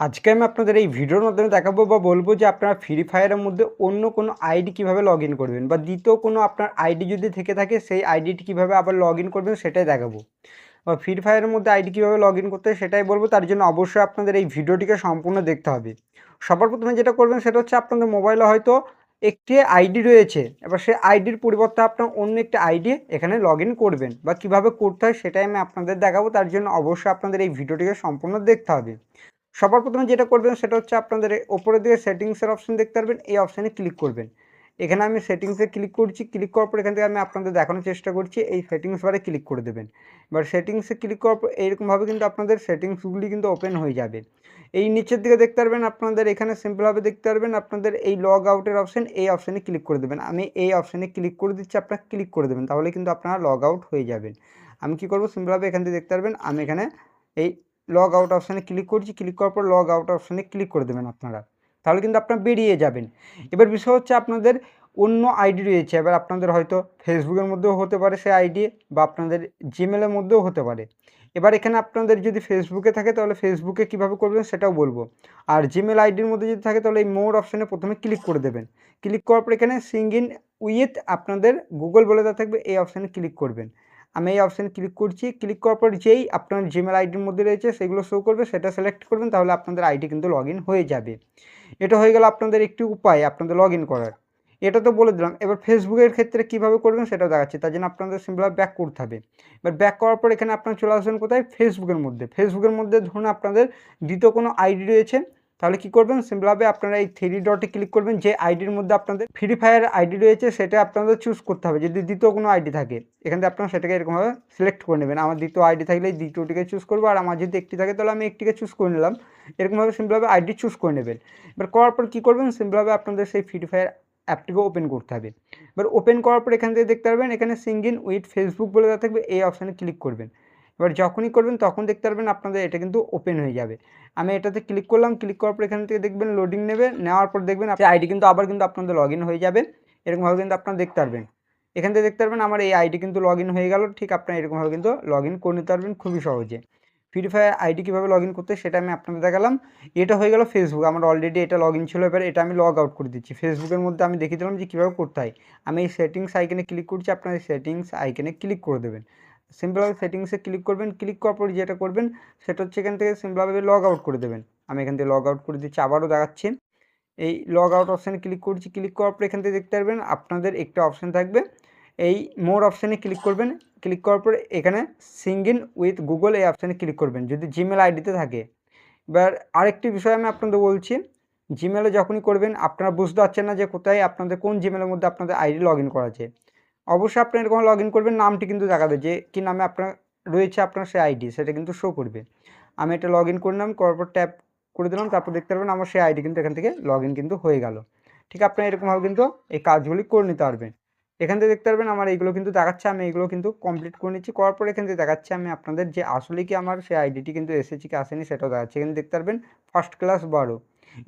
আজকে আমি আপনাদের এই ভিডিওর মাধ্যমে দেখাবো বা বলব যে আপনারা ফ্রি ফায়ারের মধ্যে অন্য কোনো আইডি কীভাবে লগ করবেন বা দ্বিতীয় কোনো আপনার আইডি যদি থেকে থাকে, সেই আইডিটি কীভাবে আবার লগ করবেন সেটাই দেখাবো। বা ফ্রি ফায়ারের মধ্যে আইডি কীভাবে লগ ইন করতে সেটাই বলব, তার জন্য অবশ্যই আপনাদের এই ভিডিওটিকে সম্পূর্ণ দেখতে হবে। সবার প্রথমে যেটা করবেন সেটা হচ্ছে আপনাদের মোবাইলে হয়তো একটি আইডি রয়েছে, এবার সেই আইডির পরিবর্তে আপনার অন্য একটি আইডি এখানে লগ করবেন বা কীভাবে করতে হয় সেটাই আমি আপনাদের দেখাবো, তার জন্য অবশ্যই আপনাদের এই ভিডিওটিকে সম্পূর্ণ দেখতে হবে। সবার প্রথমে যেটা করবেন সেটা হচ্ছে আপনাদের এই ওপরের দিকে সেটিংসের অপশন দেখতে পারবেন, এই অপশানে ক্লিক করবেন। এখানে আমি সেটিংসে ক্লিক করছি ক্লিক করার পর এখান থেকে আমি আপনাদের দেখানোর চেষ্টা করছি, এই সেটিংস বারে ক্লিক করে দেবেন। এবার সেটিংসে ক্লিক করার পর এইরকমভাবে কিন্তু আপনাদের সেটিংসগুলি কিন্তু ওপেন হয়ে যাবে। এই নিচের দিকে দেখতে পারবেন, আপনাদের এখানে সিম্পলভাবে দেখতে পারবেন, আপনাদের এই লগ আউটের অপশান এই অপশানে ক্লিক করে দেবেন। আমি এই অপশানে ক্লিক করে দিচ্ছি, আপনারা ক্লিক করে দেবেন, তাহলে কিন্তু আপনারা লগ আউট হয়ে যাবেন। আমি কি করব সিম্পলভাবে এখান থেকে দেখতে পারবেন, আমি এখানে এই লগ আউট অপশানে ক্লিক করছি ক্লিক করার পর লগ আউট অপশানে ক্লিক করে দেবেন আপনারা। তাহলে কিন্তু আপনারা বেরিয়ে যাবেন। এবার বিষয় হচ্ছে আপনাদের অন্য আইডি রয়েছে, এবার আপনাদের হয়তো ফেসবুকের মধ্যেও হতে পারে সে আইডি বা আপনাদের জিমেলের মধ্যেও হতে পারে। এবার এখানে আপনাদের যদি ফেসবুকে থাকে তাহলে ফেসবুকে কীভাবে করবেন সেটাও বলব। আর জিমেল আইডির মধ্যে যদি থাকে তাহলে এই মোর অপশানে প্রথমে ক্লিক করে দেবেন। ক্লিক করার পর এখানে সিং ইন উইথ আপনাদের গুগল বলে দেওয়া থাকবে, এই অপশানে ক্লিক করবেন। আমি এই অপশানে ক্লিক করছি ক্লিক করার পর যেই আপনার জিমেল আইডির মধ্যে রয়েছে সেগুলো শো করবে, সেটা সিলেক্ট করবেন, তাহলে আপনাদের আইডি কিন্তু লগ হয়ে যাবে। এটা হয়ে গেল আপনাদের একটি উপায়, আপনাদের লগ করার। এটা তো বলে দিলাম, এবার ফেসবুকের ক্ষেত্রে কীভাবে করবেন সেটাও দেখাচ্ছি, তার জন্য আপনাদের সিম্পলভাবে ব্যাক করতে হবে। এবার ব্যাক করার পর এখানে আপনারা চলে আসবেন কোথায়? ফেসবুকের মধ্যে। ফেসবুকের মধ্যে ধরুন আপনাদের দ্বিতীয় কোনো আইডি রয়েছে তাহলে কি করবেন? সিম্পলভাবে আপনারা এই থ্রি ডটে ক্লিক করবেন, যে আইডির মধ্যে আপনাদের ফ্রি ফায়ার আইডি রয়েছে, সেটা আপনাদের চুজ করতে হবে। যদি দ্বিতীয় কোনো আইডি থাকে, এখান থেকে আপনারা সেটাকে এরকমভাবে সিলেক্ট করে নেবেন। আমার দ্বিতীয় আইডি থাকলে দ্বিতীয়টিকে চুজ করব, আর আমার যদি একটি থাকে, তাহলে আমি একটিকে চুজ করে নিলাম। এরকমভাবে সিম্পলভাবে আইডি চুজ করে নেবেন। এবার করার পর কী করবেন? সিম্পলভাবে আপনাদের সেই ফ্রি ফায়ার অ্যাপটিকে ওপেন করতে হবে। এবার ওপেন করার পর এখান থেকে দেখতে পারবেন, এখানে সিঙ্গিন উইথ ফেসবুক বলে দেওয়া থাকবে, এই অপশানে ক্লিক করবেন। এবার যখনই করবেন তখন দেখতে পারবেন আপনাদের এটা কিন্তু ওপেন হয়ে যাবে। আমি এটাতে ক্লিক করলাম ক্লিক করার পর এখান থেকে দেখবেন লোডিং নেবে, নেওয়ার পর দেখবেন আইডি কিন্তু আবার কিন্তু আপনাদের লগ হয়ে যাবে, এরকমভাবে কিন্তু আপনারা দেখতে পারবেন। এখান থেকে দেখতে পারবেন আমার এই আইডি কিন্তু লগ হয়ে গেল, ঠিক আপনারা এরকমভাবে কিন্তু লগ ইন করে নিতে পারবেন খুবই সহজে। ফ্রি ফায়ার আইডি কীভাবে লগ করতে সেটা আমি আপনাদের দেখালাম। এটা হয়ে গেল ফেসবুক আমার অলরেডি এটা লগ ছিল, এবার এটা আমি লগ আউট করে দিচ্ছি। ফেসবুকের মধ্যে আমি দেখিয়ে দিলাম যে কীভাবে করতে হয়। আমি এই সেটিংস আইকনে ক্লিক করছি, আপনার এই সেটিংস আইকনে ক্লিক করে দেবেন। সিম্পলভাবে সেটিংসে ক্লিক করবেন ক্লিক করার পর যেটা করবেন, সেটা হচ্ছে এখান থেকে সিম্পলভাবে লগ আউট করে দেবেন। আমি এখান থেকে লগ আউট করে দিচ্ছি, আবারও দেখাচ্ছি। এই লগ আউট অপশানে ক্লিক করছি ক্লিক করার পর এখান থেকে দেখতে পারবেন, আপনাদের একটা অপশান থাকবে। এই মোর অপশানে ক্লিক করবেন ক্লিক করার পর এখানে সিঙ্গিন উইথ গুগল এই অপশানে ক্লিক করবেন, যদি জিমেল আইডিতে থাকে। এবার আরেকটি বিষয় আমি আপনাদের বলছি জিমেলে যখনই করবেন, আপনারা বুঝতে পারছেন না যে কোথায় আপনাদের, কোন জিমেলের মধ্যে আপনাদের আইডি লগ করা আছে। অবশ্যই আপনি এরকম লগ ইন করবেন, নামটি কিন্তু দেখাবে যে কী নামে আপনার রয়েছে আপনার সেই আইডি সেটা কিন্তু শো করবে। আমি এটা লগ ইন করলাম করার পর ট্যাপ করে দিলাম, তারপর দেখতে পারবেন আমার সেই আইডি কিন্তু এখান থেকে লগ ইন কিন্তু হয়ে গেল। ঠিক আপনি এরকমভাবে কিন্তু এই কাজগুলি করে নিতে পারবেন এখান থেকে দেখতে পারবেন আমার এইগুলো কিন্তু দেখাচ্ছে, আমি এইগুলো কিন্তু কমপ্লিট করে নিচ্ছি, করার পর এখান থেকে দেখাচ্ছে আমি আপনাদের যে আসলে কি আমার সেই আইডিটি কিন্তু এসেছে কি আসেনি সেটাও দেখাচ্ছে। এখানে দেখতে পারবেন ফার্স্ট ক্লাস বারো।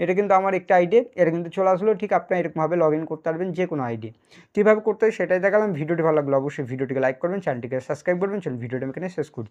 এটা কিন্তু আমার একটা আইডি এটা কিন্তু চলে আসলো, ঠিক আপনি এরকমভাবে লগ করতে পারবেন যে কোনো আইডি কীভাবে করতে হয়, সেটাই দেখালাম, ভিডিওটি ভালো লাগল অবশ্যই ভিডিওটিকে লাইক করবেন চ্যানেলটিকে সাবস্ক্রাইব করবেন, চলুন ভিডিওটি আমি এখানে শেষ করছি।